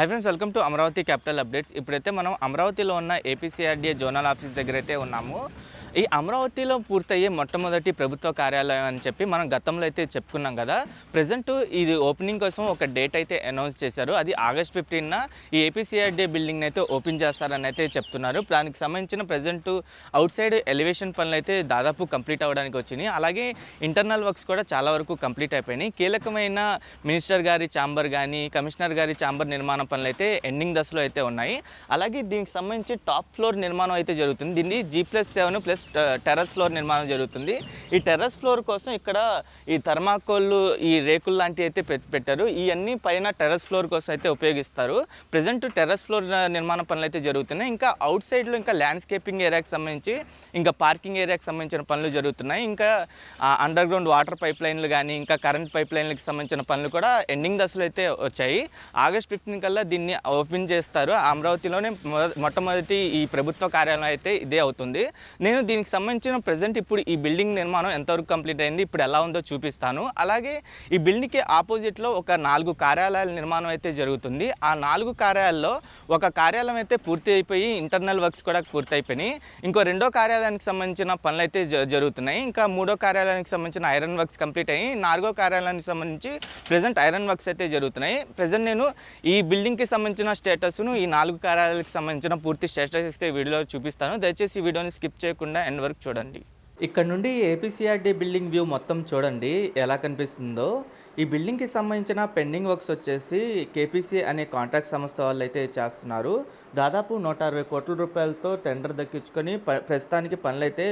Hi friends welcome to Amaravati capital updates ఇప్పుడైతే మనం అమరావతిలో ఉన్న ఏపీసీఆర్డీఏ జోనల్ ఆఫీస్ దగ్గర అయితే ఉన్నాము. ఈ అమరావతిలో పూర్తయ్యే మొట్టమొదటి ప్రభుత్వ కార్యాలయం అని చెప్పి మనం గతంలో అయితే చెప్పుకున్నాం కదా. ప్రజెంట్ ఇది ఓపెనింగ్ కోసం ఒక డేట్ అయితే అనౌన్స్ చేశారు. అది ఆగస్ట్ ఫిఫ్టీన్న ఈ ఏపీసీఆర్డీఏ బిల్డింగ్ అయితే ఓపెన్ చేస్తారని అయితే చెప్తున్నారు. దానికి సంబంధించిన ప్రజెంట్ అవుట్ సైడ్ ఎలివేషన్ పనులు అయితే దాదాపు కంప్లీట్ అవ్వడానికి వచ్చినాయి. అలాగే ఇంటర్నల్ వర్క్స్ కూడా చాలా వరకు కంప్లీట్ అయిపోయినాయి. కీలకమైన మినిస్టర్ గారి ఛాంబర్ కానీ కమిషనర్ గారి ఛాంబర్ నిర్మాణం పనులు అయితే ఎండింగ్ దశలో అయితే ఉన్నాయి. అలాగే దీనికి సంబంధించి టాప్ ఫ్లోర్ నిర్మాణం అయితే జరుగుతుంది. దీన్ని G plus seven plus terrace floor నిర్మాణం జరుగుతుంది. ఈ టెర్రస్ ఫ్లోర్ కోసం ఇక్కడ ఈ థర్మాకోళ్ళు ఈ రేకులు లాంటివి అయితే పెట్టారు. ఇవన్నీ పైన టెర్రస్ ఫ్లోర్ కోసం అయితే ఉపయోగిస్తారు. ప్రజెంట్ టెర్రస్ ఫ్లోర్ నిర్మాణ పనులు అయితే జరుగుతున్నాయి. ఇంకా అవుట్ సైడ్లో ఇంకా ల్యాండ్స్కేపింగ్ ఏరియాకి సంబంధించి ఇంకా పార్కింగ్ ఏరియాకి సంబంధించిన పనులు జరుగుతున్నాయి. ఇంకా అండర్ గ్రౌండ్ వాటర్ పైప్ లైన్లు కానీ ఇంకా కరెంట్ పైప్ లైన్లకు సంబంధించిన పనులు కూడా ఎండింగ్ దశలో అయితే వచ్చాయి. ఆగస్ట్ ఫిఫ్టీన్ కల్లా దీన్ని ఓపెన్ చేస్తారు. అమరావతిలోనే మొట్టమొదటి ఈ ప్రభుత్వ కార్యాలయం అయితే ఇదే అవుతుంది. నేను దీనికి సంబంధించిన ప్రజెంట్ ఇప్పుడు ఈ బిల్డింగ్ నిర్మాణం ఎంతవరకు కంప్లీట్ అయింది ఇప్పుడు ఎలా ఉందో చూపిస్తాను. అలాగే ఈ బిల్డింగ్కి ఆపోజిట్లో ఒక నాలుగు కార్యాలయాల నిర్మాణం అయితే జరుగుతుంది. ఆ నాలుగు కార్యాలయాల్లో ఒక కార్యాలయం అయితే పూర్తి అయిపోయి ఇంటర్నల్ వర్క్స్ కూడా పూర్తి అయిపోయినాయి ఇంకో రెండో కార్యాలయానికి సంబంధించిన పనులు అయితే జరుగుతున్నాయి. ఇంకా మూడో కార్యాలయానికి సంబంధించిన ఐరన్ వర్క్స్ కంప్లీట్ అయ్యి నాలుగో కార్యాలయానికి సంబంధించి ప్రజెంట్ ఐరన్ వర్క్స్ అయితే జరుగుతున్నాయి. ప్రజెంట్ నేను ఈ బిల్డింగ్కి సంబంధించిన స్టేటస్ను ఈ నాలుగు కార్యాలయాలకు సంబంధించిన పూర్తి స్టేటస్ ఇస్తే వీడియోలో చూపిస్తాను. దయచేసి ఈ వీడియోని స్కిప్ చేయకుండా ఎండ్ వరకు చూడండి. ఇక్కడ నుండి ఏపీసీఆర్డీ బిల్డింగ్ వ్యూ మొత్తం చూడండి ఎలా కనిపిస్తుందో. ఈ బిల్డింగ్కి సంబంధించిన పెండింగ్ వర్క్స్ వచ్చేసి కేపీసీ అనే కాంట్రాక్ట్ సంస్థ వాళ్ళు అయితే చేస్తున్నారు. దాదాపు నూట అరవై కోట్ల రూపాయలతో టెండర్ దక్కించుకొని ప్రస్తుతానికి పనులు అయితే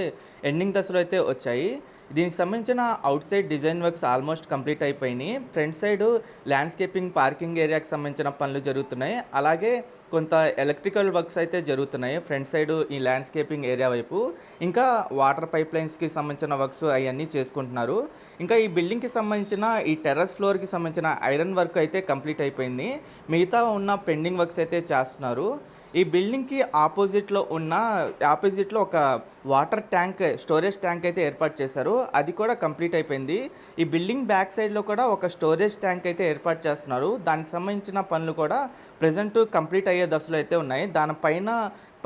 ఎండింగ్ దశలో అయితే వచ్చాయి. దీనికి సంబంధించిన outside design works almost complete అయిపోయినాయి ఫ్రంట్ సైడ్ ల్యాండ్స్కేపింగ్ పార్కింగ్ ఏరియాకి సంబంధించిన పనులు జరుగుతున్నాయి. అలాగే కొంత ఎలక్ట్రికల్ వర్క్స్ అయితే జరుగుతున్నాయి ఫ్రంట్ సైడ్ ఈ ల్యాండ్స్కేపింగ్ ఏరియా వైపు. ఇంకా వాటర్ పైప్ లైన్స్కి సంబంధించిన వర్క్స్ అవన్నీ చేసుకుంటున్నారు. ఇంకా ఈ బిల్డింగ్కి సంబంధించిన ఈ టెర్రస్ ఫ్లోర్కి సంబంధించిన ఐరన్ వర్క్ అయితే కంప్లీట్ అయిపోయింది. మిగతా ఉన్న పెండింగ్ వర్క్స్ అయితే చేస్తున్నారు. ఈ బిల్డింగ్కి ఆపోజిట్లో ఉన్న ఆపోజిట్లో ఒక వాటర్ ట్యాంక్ స్టోరేజ్ ట్యాంక్ అయితే ఏర్పాటు చేశారు. అది కూడా కంప్లీట్ అయిపోయింది. ఈ బిల్డింగ్ బ్యాక్ సైడ్లో కూడా ఒక స్టోరేజ్ ట్యాంక్ అయితే ఏర్పాటు చేస్తున్నారు. దానికి సంబంధించిన పనులు కూడా ప్రజెంట్ కంప్లీట్ అయ్యే దశలో అయితే ఉన్నాయి. దానిపైన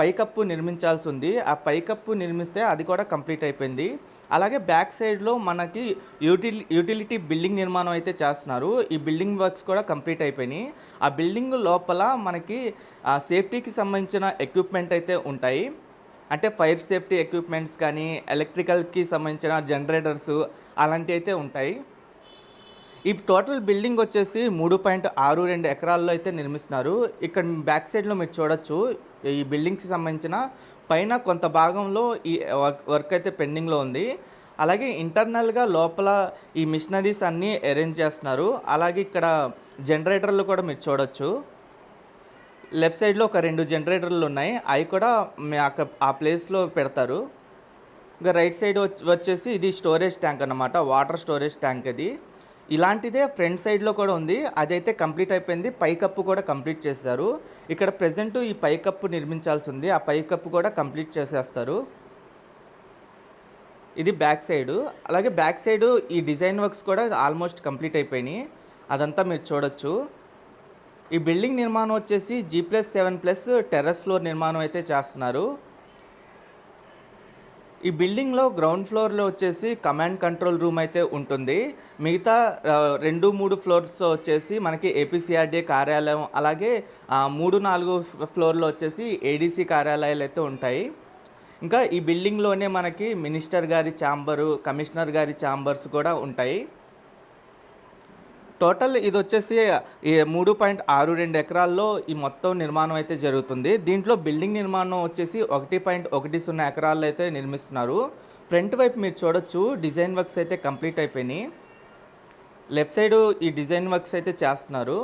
పైకప్పు నిర్మించాల్సి ఉంది. ఆ పైకప్పు నిర్మిస్తే అది కూడా కంప్లీట్ అయిపోయింది. అలాగే బ్యాక్ సైడ్లో మనకి యూటిల్ యూటిలిటీ బిల్డింగ్ నిర్మాణం అయితే చేస్తున్నారు. ఈ బిల్డింగ్ వర్క్స్ కూడా కంప్లీట్ అయిపోయినాయి. ఆ బిల్డింగ్ లోపల మనకి సేఫ్టీకి సంబంధించిన ఎక్విప్మెంట్ అయితే ఉంటాయి. అంటే ఫైర్ సేఫ్టీ ఎక్విప్మెంట్స్ కానీ ఎలక్ట్రికల్కి సంబంధించిన జనరేటర్స్ అలాంటివి అయితే ఉంటాయి. ఈ టోటల్ బిల్డింగ్ వచ్చేసి మూడు పాయింట్ ఆరు రెండు ఎకరాల్లో అయితే నిర్మిస్తున్నారు. ఇక్కడ బ్యాక్ సైడ్లో మీరు చూడొచ్చు ఈ బిల్డింగ్కి సంబంధించిన పైన కొంత భాగంలో ఈ వర్క్ వర్క్ అయితే పెండింగ్లో ఉంది. అలాగే ఇంటర్నల్గా లోపల ఈ మిషనరీస్ అన్నీ అరేంజ్ చేస్తున్నారు. అలాగే ఇక్కడ జనరేటర్లు కూడా మీరు చూడొచ్చు. లెఫ్ట్ సైడ్లో ఒక రెండు జనరేటర్లు ఉన్నాయి. అవి కూడా అక్కడ ఆ ప్లేస్లో పెడతారు. ఇంకా రైట్ సైడ్ వచ్చేసి ఇది స్టోరేజ్ ట్యాంక్ అన్నమాట వాటర్ స్టోరేజ్ ట్యాంక్ ఇది. ఇలాంటిదే ఫ్రంట్ సైడ్లో కూడా ఉంది. అదైతే కంప్లీట్ అయిపోయింది. పైకప్పు కూడా కంప్లీట్ చేశారు. ఇక్కడ ప్రజెంట్ ఈ పైకప్పు నిర్మించాల్సి ఉంది. ఆ పైకప్పు కూడా కంప్లీట్ చేసేస్తారు. ఇది బ్యాక్ సైడ్. అలాగే బ్యాక్ సైడ్ ఈ డిజైన్ వర్క్స్ కూడా ఆల్మోస్ట్ కంప్లీట్ అయిపోయినాయి. అదంతా మీరు చూడొచ్చు. ఈ బిల్డింగ్ నిర్మాణం వచ్చేసి G plus seven plus terrace floor నిర్మాణం అయితే చేస్తున్నారు. ఈ బిల్డింగ్లో గ్రౌండ్ ఫ్లోర్లో వచ్చేసి కమాండ్ కంట్రోల్ రూమ్ అయితే ఉంటుంది. మిగతా రెండు మూడు ఫ్లోర్స్ వచ్చేసి మనకి ఏపీసీఆర్డీఏ కార్యాలయం అలాగే మూడు నాలుగు ఫ్లోర్లో వచ్చేసి ఏడీసీ కార్యాలయాలు అయితే ఉంటాయి. ఇంకా ఈ బిల్డింగ్లోనే మనకి మినిస్టర్ గారి ఛాంబరు కమిషనర్ గారి ఛాంబర్స్ కూడా ఉంటాయి. టోటల్ ఇది వచ్చేసి మూడు పాయింట్ ఆరు రెండు ఎకరాల్లో ఈ మొత్తం నిర్మాణం అయితే జరుగుతుంది. దీంట్లో బిల్డింగ్ నిర్మాణం వచ్చేసి ఒకటి పాయింట్ ఒకటి సున్నా ఎకరాల్లో అయితే నిర్మిస్తున్నారు. ఫ్రంట్ వైపు మీరు చూడొచ్చు డిజైన్ వర్క్స్ అయితే కంప్లీట్ అయిపోయినాయి. లెఫ్ట్ సైడ్ ఈ డిజైన్ వర్క్స్ అయితే చేస్తున్నారు.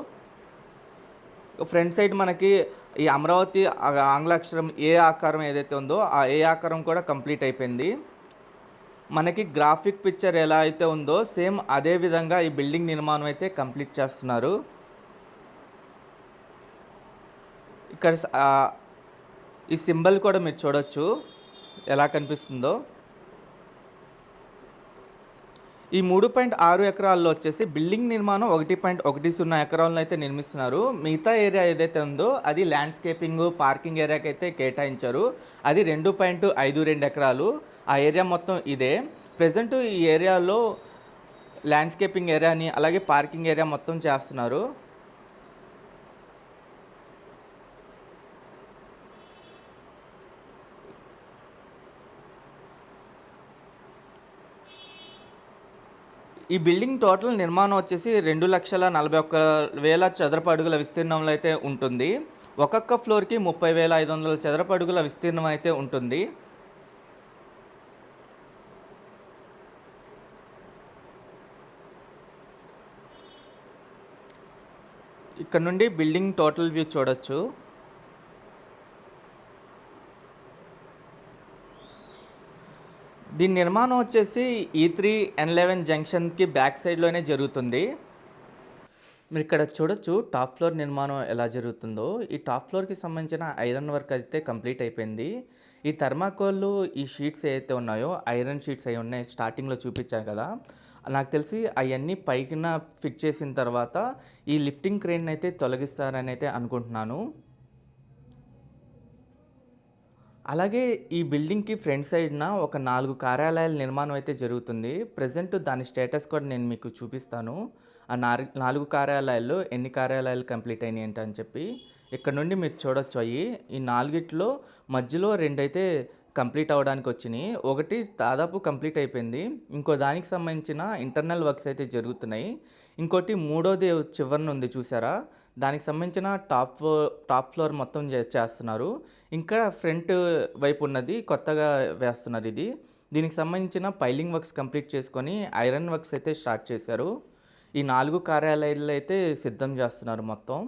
ఫ్రంట్ సైడ్ మనకి ఈ అమరావతి ఆంగ్లాక్షరం ఏ ఆకారం ఏదైతే ఉందో ఆ ఏ ఆకారం కూడా కంప్లీట్ అయిపోయింది. మనకి గ్రాఫిక్ పిక్చర్ ఎలా అయితే ఉందో సేమ్ అదే విధంగా ఈ బిల్డింగ్ నిర్మాణం అయితే కంప్లీట్ చేస్తున్నారు. ఇక్కడ ఈ సింబల్ కూడా మీరు చూడొచ్చు. ఎలా కనిపిస్తుందో. ఈ మూడు పాయింట్ ఆరు ఎకరాల్లో వచ్చేసి బిల్డింగ్ నిర్మాణం ఒకటి పాయింట్ ఒకటి సున్నా ఎకరాలను అయితే నిర్మిస్తున్నారు. మిగతా ఏరియా ఏదైతే ఉందో అది ల్యాండ్స్కేపింగ్ పార్కింగ్ ఏరియాకి అయితే కేటాయించారు. అది రెండు పాయింట్ ఐదు రెండు ఎకరాలు. ఆ ఏరియా మొత్తం ఇదే. ప్రజెంట్ ఈ ఏరియాలో ల్యాండ్స్కేపింగ్ ఏరియాని అలాగే పార్కింగ్ ఏరియా మొత్తం చేస్తున్నారు. ఈ బిల్డింగ్ టోటల్ నిర్మాణం వచ్చేసి రెండు లక్షల నలభై ఒక్క వేల చదరపు అడుగుల విస్తీర్ణంలో అయితే ఉంటుంది. ఒక్కొక్క ఫ్లోర్కి ముప్పై వేల ఐదు వందల చదరపు అడుగుల విస్తీర్ణం అయితే ఉంటుంది. ఇక్కడ నుండి బిల్డింగ్ టోటల్ వ్యూ చూడొచ్చు. దీని నిర్మాణం వచ్చేసి ఈ త్రీ ఎన్ లెవెన్ జంక్షన్కి బ్యాక్ సైడ్లోనే జరుగుతుంది. మీరు ఇక్కడ చూడొచ్చు టాప్ ఫ్లోర్ నిర్మాణం ఎలా జరుగుతుందో. ఈ టాప్ ఫ్లోర్కి సంబంధించిన ఐరన్ వర్క్ అయితే కంప్లీట్ అయిపోయింది. ఈ థర్మాకోళ్ళు ఈ షీట్స్ ఏవైతే ఉన్నాయో ఐరన్ షీట్స్ అవి ఉన్నాయి స్టార్టింగ్లో చూపించాను కదా. నాకు తెలిసి అవన్నీ పైకిన ఫిట్ చేసిన తర్వాత ఈ లిఫ్టింగ్ క్రెయిన్ అయితే తొలగిస్తారని అయితే అనుకుంటున్నాను. అలాగే ఈ బిల్డింగ్కి ఫ్రంట్ సైడ్న ఒక నాలుగు కార్యాలయాల నిర్మాణం అయితే జరుగుతుంది. ప్రజెంట్ దాని స్టేటస్ కూడా నేను మీకు చూపిస్తాను. ఆ నాలుగు కార్యాలయాల్లో ఎన్ని కార్యాలయాలు కంప్లీట్ అయినాయి ఏంటని చెప్పి. ఇక్కడ నుండి మీరు చూడొచ్చు అయ్యి. ఈ నాలుగిట్లో మధ్యలో రెండైతే కంప్లీట్ అవ్వడానికి వచ్చినాయి. ఒకటి దాదాపు కంప్లీట్ అయిపోయింది. ఇంకో దానికి సంబంధించిన ఇంటర్నల్ వర్క్స్ అయితే జరుగుతున్నాయి. ఇంకోటి మూడోది చివరిన ఉంది చూసారా? దానికి సంబంధించిన టాప్ టాప్ ఫ్లోర్ మొత్తం చేస్తున్నారు. ఇంకా ఫ్రంట్ వైపు ఉన్నది కొత్తగా వేస్తున్నారు ఇది. దీనికి సంబంధించిన పైలింగ్ వర్క్స్ కంప్లీట్ చేసుకొని ఐరన్ వర్క్స్ అయితే స్టార్ట్ చేశారు. ఈ నాలుగు కార్యాలయాలు అయితే సిద్ధం చేస్తున్నారు మొత్తం.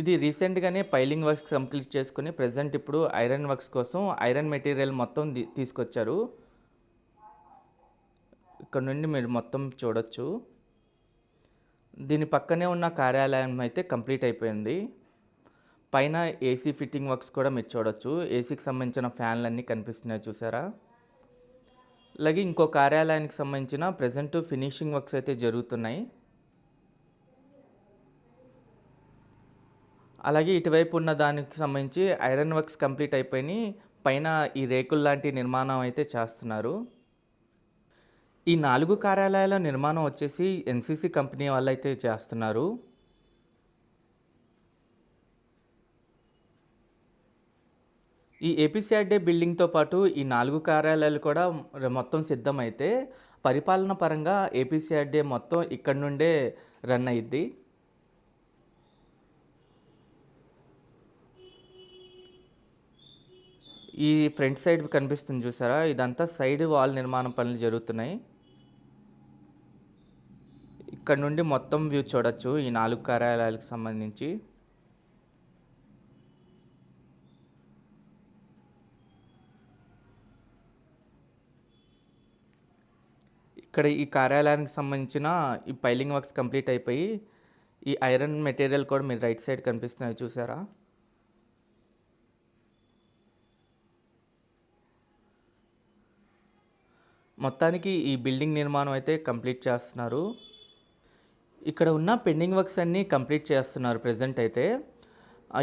ఇది రీసెంట్గానే పైలింగ్ వర్క్స్ కంప్లీట్ చేసుకుని ప్రజెంట్ ఇప్పుడు ఐరన్ వర్క్స్ కోసం ఐరన్ మెటీరియల్ మొత్తం తీసుకొచ్చారు. ఇక్కడ నుండి మీరు మొత్తం చూడొచ్చు. దీని పక్కనే ఉన్న కార్యాలయం అయితే కంప్లీట్ అయిపోయింది. పైన ఏసీ ఫిట్టింగ్ వర్క్స్ కూడా మీరు చూడొచ్చు. ఏసీకి సంబంధించిన ఫ్యాన్లు అన్నీ కనిపిస్తున్నాయి చూసారా? అలాగే ఇంకో కార్యాలయానికి సంబంధించిన ప్రజెంట్ ఫినిషింగ్ వర్క్స్ అయితే జరుగుతున్నాయి. అలాగే ఇటువైపు ఉన్న దానికి సంబంధించి ఐరన్ వర్క్స్ కంప్లీట్ అయిపోయి పైన ఈ రేకుల్లాంటి నిర్మాణం అయితే చేస్తున్నారు. ఈ నాలుగు కార్యాలయాల నిర్మాణం వచ్చేసి ఎన్సీసీ కంపెనీ వాళ్ళు అయితే చేస్తున్నారు. ఈ ఏపీసీఆర్డే బిల్డింగ్తో పాటు ఈ నాలుగు కార్యాలయాలు కూడా మొత్తం సిద్ధమైతే పరిపాలన పరంగా ఏపీసీఆర్డే మొత్తం ఇక్కడ నుండే రన్ అయ్యిద్ది ఈ ఫ్రంట్ సైడ్ కనిపిస్తుంది చూసారా? ఇదంతా సైడ్ వాల్ నిర్మాణం పనులు జరుగుతున్నాయి. ఇక్కడ నుండి మొత్తం వ్యూ చూడొచ్చు ఈ నాలుగు కార్యాలయాలకు సంబంధించి. ఇక్కడ ఈ కార్యాలయానికి సంబంధించిన ఈ పైలింగ్ వర్క్స్ కంప్లీట్ అయిపోయి ఈ ఐరన్ మెటీరియల్ కూడా మీరు రైట్ సైడ్ కనిపిస్తున్నాయి చూసారా? మొత్తానికి ఈ బిల్డింగ్ నిర్మాణం అయితే కంప్లీట్ చేస్తున్నారు. ఇక్కడ ఉన్న పెండింగ్ వర్క్స్ అన్నీ కంప్లీట్ చేస్తున్నారు ప్రజెంట్ అయితే.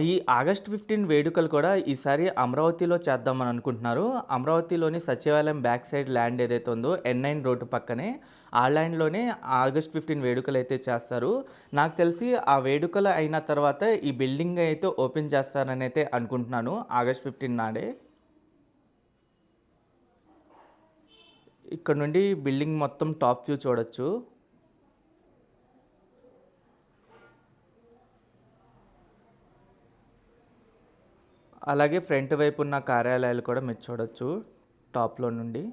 ఈ ఆగస్ట్ ఫిఫ్టీన్ వేడుకలు కూడా ఈసారి అమరావతిలో చేద్దామని అనుకుంటున్నారు. అమరావతిలోని సచివాలయం బ్యాక్ సైడ్ ల్యాండ్ ఏదైతే ఉందో ఎన్ నైన్ రోడ్డు పక్కనే ఆ ల్యాండ్లోనే ఆగస్ట్ ఫిఫ్టీన్ వేడుకలు అయితే చేస్తారు. నాకు తెలిసి ఆ వేడుకలు అయిన తర్వాత ఈ బిల్డింగ్ అయితే ఓపెన్ చేస్తారని అయితే అనుకుంటున్నాను ఆగస్ట్ ఫిఫ్టీన్ నాడే. ఇక్కడ నుండి బిల్డింగ్ మొత్తం టాప్ వ్యూ చూడొచ్చు. అలాగే ఫ్రంట్ వైపు ఉన్న కార్యాలయాలు కూడా మీరు చూడొచ్చు టాప్లో నుండి.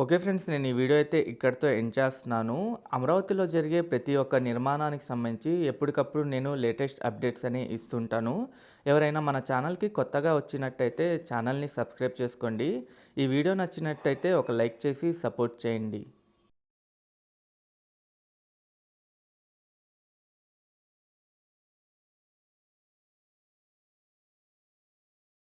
ఓకే ఫ్రెండ్స్ నేను ఈ వీడియో అయితే ఇక్కడితో ఎండ్ చేస్తున్నాను. అమరావతిలో జరిగే ప్రతి ఒక్క నిర్మాణానికి సంబంధించి ఎప్పటికప్పుడు నేను లేటెస్ట్ అప్డేట్స్ అని ఇస్తుంటాను. ఎవరైనా మన ఛానల్కి కొత్తగా వచ్చినట్టయితే ఛానల్ని సబ్స్క్రైబ్ చేసుకోండి. ఈ వీడియో నచ్చినట్టయితే ఒక లైక్ చేసి సపోర్ట్ చేయండి.